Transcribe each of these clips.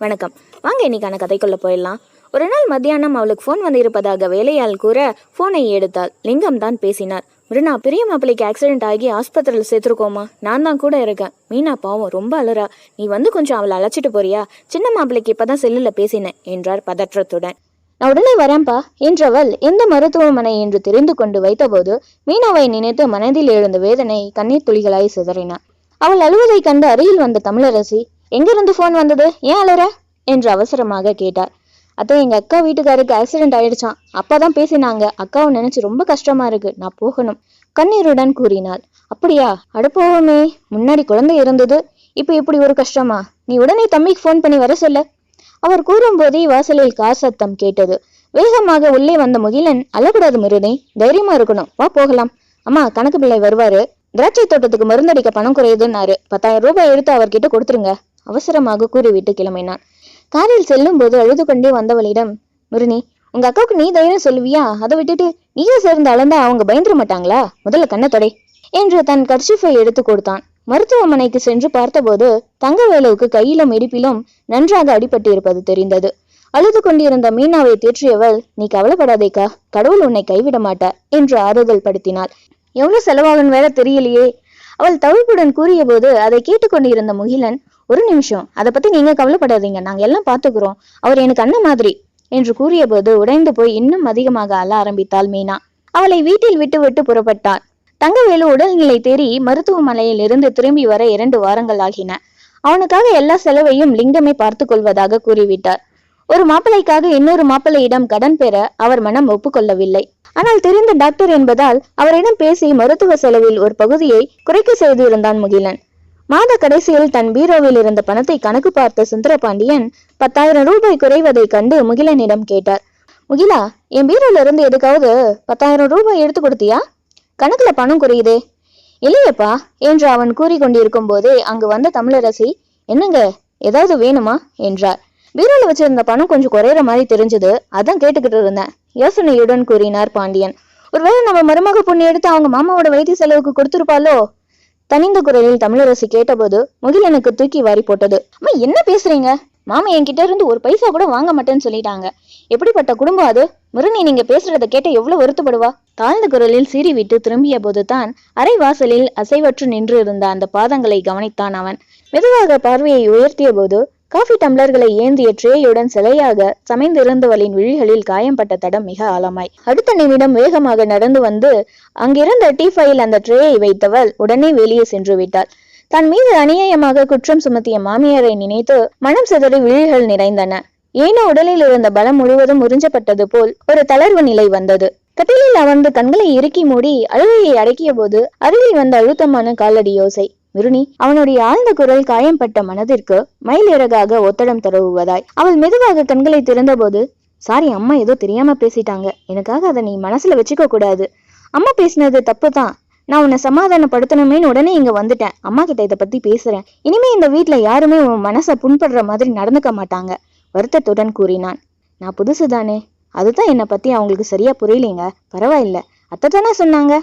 வணக்கம். வாங்க இன்னைக்கான கதைக்குள்ள போயிடலாம். ஒரு நாள் மத்தியானம் அவளுக்கு ஃபோன் வந்து இருப்பதாக வேலையாள் கூற ஃபோனை எடுத்தாள். லிங்கம் தான் பேசினார். மிருனா பெரிய மாப்பிள்ளைக்கு ஆக்சிடென்ட் ஆகி ஆஸ்பத்திரியில் சேர்த்துருக்கோமா? நான் தான் கூட இருக்கேன். மீனா பாவம் ரொம்ப அழுறா. நீ வந்து கொஞ்சம் அவளை அழைச்சிட்டு போறியா? சின்ன மாப்பிள்ளைக்கு இப்பதான் செல்லில் பேசினேன் என்றார் பதற்றத்துடன். நான் உடனே வரேன்பா என்றவள் எந்த மருத்துவமனை என்று தெரிந்து கொண்டு வைத்தபோது மீனாவை நினைத்து மனதில் எழுந்த வேதனை கண்ணீர் துளிகளாய் சிதறினான் அவள் அழுவதை கண்டு அருகில் வந்த தமிழரசி எங்கிருந்து ஃபோன் வந்தது? ஏன் அலற என்று அவசரமாக கேட்டார். அத்தை எங்க அக்கா வீட்டுக்காருக்கு ஆக்சிடென்ட் ஆயிடுச்சான் அப்பதான் பேசினாங்க. அக்காவை நினைச்சு ரொம்ப கஷ்டமா இருக்கு. நான் போகணும். கண்ணீருடன் கூறினாள். அப்படியா? அடுப்போவமே முன்னாடி குழந்தை இருந்தது. இப்போ இப்படி ஒரு கஷ்டமா? நீ உடனே தம்பிக்கு ஃபோன் பண்ணி வர சொல்ல. அவர் கூறும்போதே வாசலில் கார் சத்தம் கேட்டது. வேகமாக உள்ளே வந்த முகிலன் அழக்கூடாது மிருனே தைரியமா இருக்கணும். வா போகலாம். அம்மா கணக்கு பிள்ளை வருவாரு. திராட்சை தோட்டத்துக்கு மருந்தடிக்க பணம் குறையுதுன்னாரு. பத்தாயிரம் ரூபாய் எடுத்து அவர்கிட்ட கொடுத்துருங்க. அவசரமாக கூறிவிட்டு கிளம்பினான். காரில் செல்லும் போது அழுது கொண்டே வந்தவளிடம் முருனி உங்க அக்காவுக்கு நீ தைரியம் சொல்லுவியா? அதை விட்டுட்டு நீயே சேர்ந்து அளந்தா அவங்க பயந்துட மாட்டாங்களா? முதல்ல கண்ணை தொடை என்று தன் கர்ச்சிஃபை எடுத்து கொடுத்தான். மருத்துவமனைக்கு சென்று பார்த்தபோது தங்கவேலுவுக்கு கையிலும் இடிப்பிலும் நன்றாக அடிபட்டு இருப்பது தெரிந்தது. அழுது கொண்டிருந்த மீனாவை தேற்றியவள் நீ கவலைப்படாதேக்கா கடவுள் உன்னை கைவிட மாட்டா என்று ஆறுதல் படுத்தினாள். எவ்வளவு செலவாகும் வேற தெரியலையே. அவள் தவிப்புடன் கூறியபோது அதை கேட்டுக்கொண்டிருந்த முகிலன் ஒரு நிமிஷம். அதை பத்தி நீங்க கவலைப்படாதீங்க. நாங்க எல்லாம் பாத்துக்கிறோம். அவர் எனக்கு அண்ணன் மாதிரி என்று கூறியபோது உடைந்து போய் இன்னும் அதிகமாக அழ ஆரம்பித்தாள் மீனா. அவளை வீட்டில் விட்டு விட்டு புறப்பட்டான் தங்கவேலு உடல்நிலை தேறி மருத்துவமனையில் இருந்து திரும்பி வர இரண்டு வாரங்கள் ஆகின. அவனுக்காக எல்லா செலவையும் லிங்கமே பார்த்து கொள்வதாக கூறிவிட்டார். ஒரு மாப்பிள்ளைக்காக இன்னொரு மாப்பிள்ளையிடம் கடன் பெற அவர் மனம் ஒப்புக்கொள்ளவில்லை. ஆனால் தெரிந்த டாக்டர் என்பதால் அவரிடம் பேசி மருத்துவ செலவில் ஒரு பகுதியை குறைக்க செய்திருந்தான் முகிலன். மாத கடைசியில் தன் பீரோவில் இருந்த பணத்தை கணக்கு பார்த்த சுந்தரபாண்டியன் பத்தாயிரம் ரூபாய் குறைவதை கண்டு முகிலனிடம் கேட்டார். முகிலா என் பீரோல இருந்து எதுக்காவது பத்தாயிரம் ரூபாய் எடுத்து கொடுத்தியா? கணக்குல பணம் குறையுதே. இல்லையப்பா என்று அவன் கூறி கொண்டிருக்கும் போதே அங்கு வந்த தமிழரசி என்னங்க ஏதாவது வேணுமா? என்றார். பீரோல வச்சிருந்த பணம் கொஞ்சம் குறையிற மாதிரி தெரிஞ்சது அதான் கேட்டுக்கிட்டு இருந்தேன் யோசனையுடன் கூறினார் பாண்டியன். ஒருவேளை நம்ம மருமக பொண்ணு எடுத்து அவங்க மாமாவோட வைத்திய செலவுக்கு கொடுத்துருப்பாளோ? தனிந்த குரலில் தமிழரசி கேட்டபோது முகிலனுக்கு தூக்கி வாரி போட்டது. அம்மா என்ன பேசுறீங்க? மாமா என்கிட்ட இருந்து ஒரு பைசா கூட வாங்க மாட்டேன்னு சொல்லிட்டாங்க. எப்படிப்பட்ட குடும்பம் அது? முருனி நீங்க பேசுறத கேட்ட எவ்வளவு வருத்தப்படுவா? தாழ்ந்த குரலில் சீறிவிட்டு திரும்பிய போதுதான் அரை வாசலில் அசைவற்று நின்று இருந்த அந்த பாதங்களை கவனித்தான் அவன். மெதுவாக பார்வையை உயர்த்திய போது காஃபி டம்ளர்களை ஏந்திய ட்ரேயுடன் சிலையாக சமைந்திருந்தவளின் விழிகளில் காயம்பட்ட தடம் மிக ஆழமாய். அடுத்த நிமிடம் வேகமாக நடந்து வந்து அங்கிருந்த டீஃபைல் அந்த ட்ரேயை வைத்தவள் உடனே வெளியே சென்று விட்டாள். தன் மீது அநியாயமாக குற்றம் சுமத்திய மாமியாரை நினைத்து மனம் சிதறி விழிகள் நிறைந்தன. ஏனோ உடலில் இருந்த பலம் முழுவதும் உறிஞ்சப்பட்டது போல் ஒரு தளர்வு நிலை வந்தது. கட்டிலில் அமர்ந்து கண்களை இறுக்கி மூடி அழுகையை அடக்கிய போது அருகில் வந்த அழுத்தமான காலடி யோசை. மிருனி அவனுடைய ஆழ்ந்த குரல் காயம்பட்ட மனதிற்கு மயிலிறகாக ஒத்தடம் தருவுவதாய் அவள் மெதுவாக கண்களை திறந்தபோது சாரி அம்மா ஏதோ தெரியாம பேசிட்டாங்க. எனக்காக அதை நீ மனசுல வச்சுக்க கூடாது. அம்மா பேசினது தப்பு தான் நான் உன்னை சமாதானப்படுத்தணுமேனு உடனே இங்க வந்துட்டேன். அம்மா கிட்ட இதை பத்தி பேசுறேன். இனிமே இந்த வீட்டுல யாருமே உன் மனசை புண்படுற மாதிரி நடந்துக்க மாட்டாங்க வருத்தத்துடன் கூறினான். நான் புதுசு தானே அதுதான் என்னை பத்தி அவங்களுக்கு சரியா புரியலைங்க. பரவாயில்ல. அத்தை தானே சொன்னாங்க?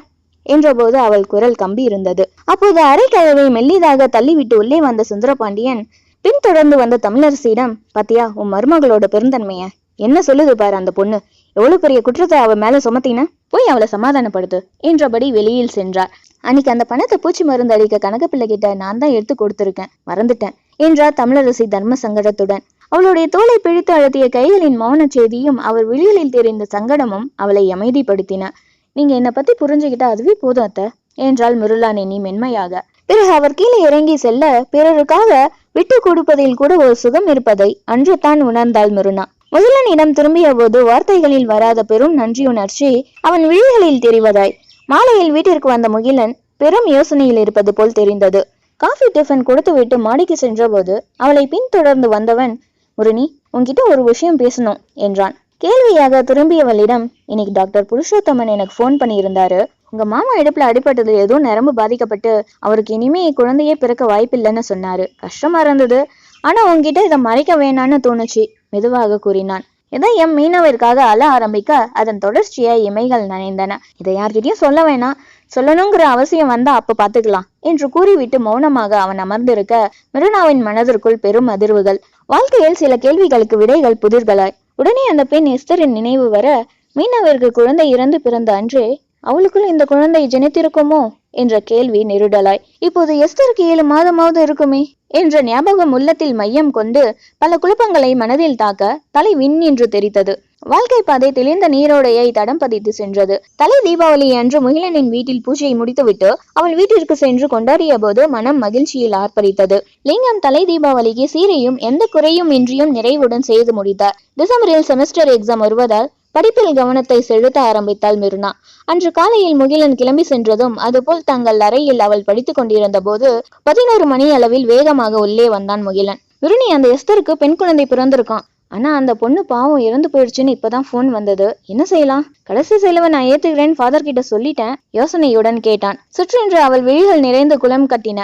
என்றபோது அவள் குரல் கம்பி இருந்தது. அப்போது அரைக்கதவை மெல்லிதாக தள்ளிவிட்டு உள்ளே வந்த சுந்தரபாண்டியன் பின்தொடர்ந்து வந்த தமிழரசியிடம் பாத்தியா உன் மருமகளோட பெருந்தன்மைய என்ன சொல்லுது பாரு அந்த பொண்ணு? எவ்வளவு பெரிய குற்றத்தை அவ மேல சுமத்தின? போய் அவளை சமாதானப்படுத்து என்றபடி வெளியில் சென்றார். அன்னைக்கு அந்த பணத்தை பூச்சி மருந்து அடிக்க கனகப்பிள்ளை பிள்ளை கிட்ட நான் தான் எடுத்து கொடுத்துருக்கேன். மறந்துட்டேன் என்றார் தமிழரசி தர்ம சங்கடத்துடன். அவளுடைய தோலை பிழித்து அழுத்திய கைகளின் மௌன செய்தியும் அவர் விழிகளில் தெரிந்த சங்கடமும் அவளை அமைதிப்படுத்தின. நீங்க என்னை பத்தி புரிஞ்சுக்கிட்டா அதுவே போதும் அத்தை. என்றாள் மிருளானேனி மென்மையாக. பிறகு அவர் கீழே இறங்கி செல்ல பிறருக்காக விட்டு கொடுப்பதில் கூட ஒரு சுகம் இருப்பதை அன்று தான் உணர்ந்தாள் மிருனா. முதலனிடம் திரும்பிய போது வார்த்தைகளில் வராத பெரும் நன்றியுணர்ச்சி அவன் விழிகளில் தெரிவதாய். மாலையில் வீட்டிற்கு வந்த முகிலன் பெரும் யோசனையில் இருப்பது போல் தெரிந்தது. காஃபி டிஃபன் கொடுத்துவிட்டு மாடிக்கு சென்றபோது அவளை பின்தொடர்ந்து வந்தவன் முருனி உன்கிட்ட ஒரு விஷயம் பேசணும் என்றான். கேள்வியாக திரும்பியவளிடம் இன்னைக்கு டாக்டர் புருஷோத்தமன் எனக்கு ஃபோன் பண்ணியிருந்தாரு. உங்க மாமா இடுப்புல அடிபட்டது ஏதோ நரம்பு பாதிக்கப்பட்டு அவருக்கு இனிமே குழந்தையே பிறக்க வாய்ப்பில்லைன்னு சொன்னாரு. கஷ்டமா இருந்தது. ஆனா உன்கிட்ட இதை மறைக்க வேணான்னு தோணுச்சு மெதுவாக கூறினான். இதை எம் மீனவிற்காக அழ ஆரம்பிக்க அதன் தொடர்ச்சியா இமைகள் நனைந்தன. இதை யார்கிட்டயும் சொல்ல வேணாம். சொல்லணுங்கிற அவசியம் வந்தா அப்ப பாத்துக்கலாம் என்று கூறிவிட்டு மௌனமாக அவன் அமர்ந்திருக்க மிருனாவின் மனதிற்குள் பெரும் அதிர்வுகள். வாழ்க்கையில் சில கேள்விகளுக்கு விடைகள் புதிர்களாய். உடனே அந்த பெண் எஸ்தரின் நினைவு வர மீனவிற்கு குழந்தை இறந்து பிறந்த அன்றே அவளுக்குள் இந்த குழந்தை ஜனித்திருக்குமோ? என்ற கேள்வி நெருடலாய். இப்போது எஸ்தருக்கு ஏழு மாதமாவது இருக்குமே? என்ற ஞாபகம் உள்ளத்தில் மையம் கொண்டு பல குழப்பங்களை மனதில் தாக்க தலை விண் என்று தெரித்தது. வாழ்க்கை பாதை தெளிந்த நீரோடையை தடம் பதித்து சென்றது. தலை தீபாவளி அன்று முகிலனின் வீட்டில் பூஜையை முடித்துவிட்டு அவள் வீட்டிற்கு சென்று கொண்டாடிய போது மனம் மகிழ்ச்சியில் ஆர்ப்பரித்தது. லிங்கம் தலை தீபாவளிக்கு சீரையும் எந்த குறையும் இன்றியும் நிறைவுடன் செய்து முடித்தார். டிசம்பரில் செமஸ்டர் எக்ஸாம் வருவதால் படிப்பில் கவனத்தை செலுத்த ஆரம்பித்தாள் மிருனா. அன்று காலையில் முகிலன் கிளம்பி சென்றதும் அதுபோல் தங்கள் அறையில் அவள் படித்துக் கொண்டிருந்த போது பதினோரு மணி அளவில் வேகமாக உள்ளே வந்தான் முகிலன். விருணி அந்த எஸ்தருக்கு பெண் குழந்தை பிறந்திருக்கான் ஆனா அந்த பொண்ணு பாவம் இறந்து போயிடுச்சுன்னு இப்பதான் ஃபோன் வந்தது. என்ன செய்யலாம்? கடைசி செலவை நான் ஏத்துக்கிறேன் ஃபாதர் கிட்ட சொல்லிட்டேன். யோசனையுடன் கேட்டான். சுற்றென்று அவள் விழிகள் நிறைந்த குளம் கட்டின.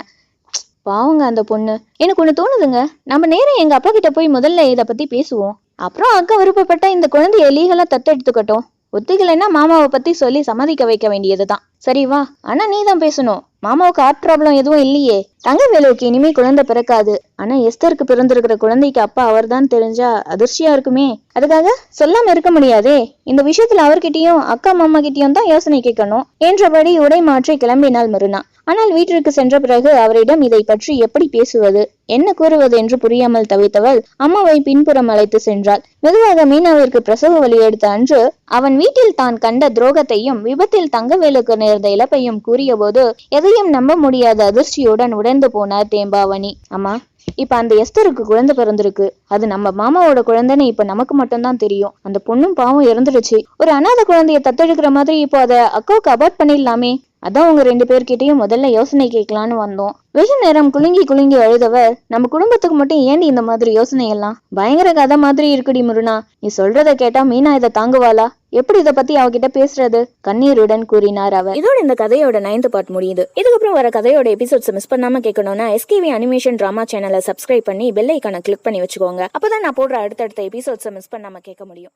பாவங்க அந்த பொண்ணு. எனக்கு ஒண்ணு தோணுதுங்க. நம்ம நேரம் எங்க அப்பா கிட்ட போய் முதல்ல இத பத்தி பேசுவோம். அப்புறம் அக்கா விருப்பப்பட்ட இந்த குழந்தைய லீகலா தத்தெடுத்துக்கட்டும். ஒத்துக்கலைன்னா மாமாவை பத்தி சொல்லி சம்மதிக்க வைக்க வேண்டியதுதான். சரி வா. ஆனா நீ தான் பேசணும். மாமாவுக்கு ஹார்ட் ப்ராப்ளம் எதுவும் இல்லையே. தங்கவேலுவுக்கு இனிமே குழந்தை பிறக்காது. ஆனா எஸ்தருக்கு பிறந்திருக்கிற குழந்தைக்கு அப்பா அவர்தான் தெரிஞ்சா அதிர்ச்சியா இருக்குமே. அதுக்காக சொல்லாம இருக்க முடியாதே. இந்த விஷயத்துல அவர்கிட்டயும் அக்கா மாமா கிட்டயும் தான் யோசனை கேட்கணும். என்றபடி உடை மாற்றி கிளம்பினாள் மருனா. ஆனால் வீட்டிற்கு சென்ற பிறகு அவரிடம் இதை பற்றி எப்படி பேசுவது என்ன கூறுவது என்று புரியாமல் தவித்தவள் அம்மாவை பின்புறம் அழைத்து சென்றாள். மெதுவாக மீனாவிற்கு பிரசவ வழி எடுத்த அன்று அவன் வீட்டில் தான் கண்ட துரோகத்தையும் விபத்தில் தங்கவேலுக்கு நேர்ந்த இழப்பையும் கூறியபோது எதையும் நம்ப முடியாத அதிர்ச்சியுடன் உடைந்து போனார் தேம்பாவணி. அம்மா இப்ப அந்த எஸ்தருக்கு குழந்தை பிறந்திருக்கு. அது நம்ம மாமாவோட குழந்தைன்னு இப்ப நமக்கு மட்டும்தான் தெரியும். அந்த பொண்ணும் பாவம் இறந்துடுச்சு. ஒரு அனாதை குழந்தைய தத்தெடுக்கிற மாதிரி இப்போ அதை அக்காவுக்கு அபார்ட் பண்ணிடலாமே. அதான் உங்க ரெண்டு பேர்கிட்டயும் முதல்ல யோசனை கேட்கலான்னு வந்தோம். வெகு நேரம் குலுங்கி குலுங்கி அழுதவர் நம்ம குடும்பத்துக்கு மட்டும் ஏண்டி இந்த மாதிரி யோசனை எல்லாம் பயங்கர கதை மாதிரி இருக்குடி முருனா. நீ சொல்றத கேட்டா மீனா இதை தாங்குவாளா? எப்படி இத பத்தி அவகிட்ட பேசுறது? கண்ணீருடன் கூறினார் அவர். இதோட இந்த கதையோட நைன்த் பார்ட் முடியுது. இதுக்கப்புறம் வர கதையோட எபிசோட்ஸ் மிஸ் பண்ணாம கேட்கணும்னா S K V animation drama சேனலை சப்ஸ்கிரைப் பண்ணி பெல் ஐக்கான கிளிக் பண்ணி வச்சுக்கோங்க. அப்பதான் நான் போடுற அடுத்தடுத்த எபிசோட்ஸை மிஸ் பண்ணாம கேட்க முடியும்.